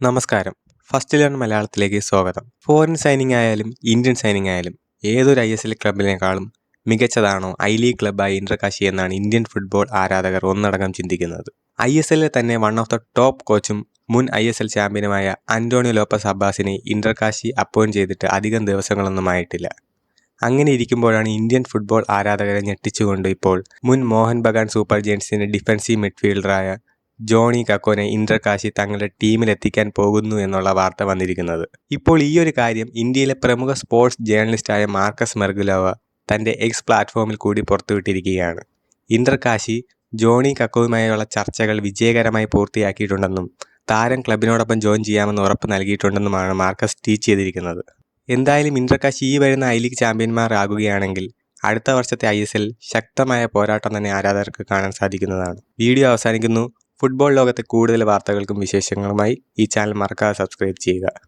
നമസ്കാരം. First learn മലയാളത്തിലേക്ക് സ്വാഗതം. ഫോറിൻ സൈനിങ് ആയാലും ഇന്ത്യൻ സൈനിങ് ആയാലും ഏതൊരു ഐ എസ് എൽ ക്ലബിനേക്കാളും മികച്ചതാണോ ഐ ലീഗ് ക്ലബ്ബായ ഇന്ദ്രകാശി എന്നാണ് ഇന്ത്യൻ ഫുട്ബോൾ ആരാധകർ ഒന്നടങ്കം ചിന്തിക്കുന്നത്. ഐ എസ് എല്ലിൽ തന്നെ വൺ ഓഫ് ദ ടോപ്പ് കോച്ചും മുൻ ഐ എസ് എൽ ചാമ്പ്യനുമായ അന്റോണിയോ ലോപ്പസ് അബ്ബാസിനെ ഇന്ദ്രകാശി അപ്പോയിന്റ് ചെയ്തിട്ട് അധികം ദിവസങ്ങളൊന്നും ആയിട്ടില്ല. അങ്ങനെ ഇരിക്കുമ്പോഴാണ് ഇന്ത്യൻ ഫുട്ബോൾ ആരാധകരെ ഞെട്ടിച്ചുകൊണ്ട് ഇപ്പോൾ മുൻ മോഹൻ ബഗാൻ സൂപ്പർ ജയൻസിന്റെ ഡിഫൻസീവ് മിഡ്ഫീൽഡറായ ജോണി കക്കോനെ ഇന്ദ്രകാശി തങ്ങളുടെ ടീമിലെത്തിക്കാൻ പോകുന്നു എന്നുള്ള വാർത്ത വന്നിരിക്കുന്നത്. ഇപ്പോൾ ഈ ഒരു കാര്യം ഇന്ത്യയിലെ പ്രമുഖ സ്പോർട്സ് ജേർണലിസ്റ്റായ മാർക്കസ് മെർഗുലോവ തന്റെ എക്സ് പ്ലാറ്റ്ഫോമിൽ കൂടി പുറത്തുവിട്ടിരിക്കുകയാണ്. ഇന്ദ്രകാശി ജോണി കക്കോയുമായുള്ള ചർച്ചകൾ വിജയകരമായി പൂർത്തിയാക്കിയിട്ടുണ്ടെന്നും താരം ക്ലബിനോടൊപ്പം ജോയിൻ ചെയ്യാമെന്ന് ഉറപ്പ് നൽകിയിട്ടുണ്ടെന്നുമാണ് മാർക്കസ് ടീച്ച് ചെയ്തിരിക്കുന്നത്. എന്തായാലും ഇന്ദ്രകാശി ഈ വരുന്ന ഐ ലീഗ് ചാമ്പ്യന്മാർ ആകുകയാണെങ്കിൽ അടുത്ത വർഷത്തെ ഐ ശക്തമായ പോരാട്ടം തന്നെ ആരാധകർക്ക് കാണാൻ സാധിക്കുന്നതാണ്. വീഡിയോ അവസാനിക്കുന്നു. ഫുട്ബോൾ ലോകത്തെ കൂടുതൽ വാർത്തകൾക്കും വിശേഷങ്ങളുമായി ഈ ചാനൽ മറക്കാതെ സബ്സ്ക്രൈബ് ചെയ്യുക.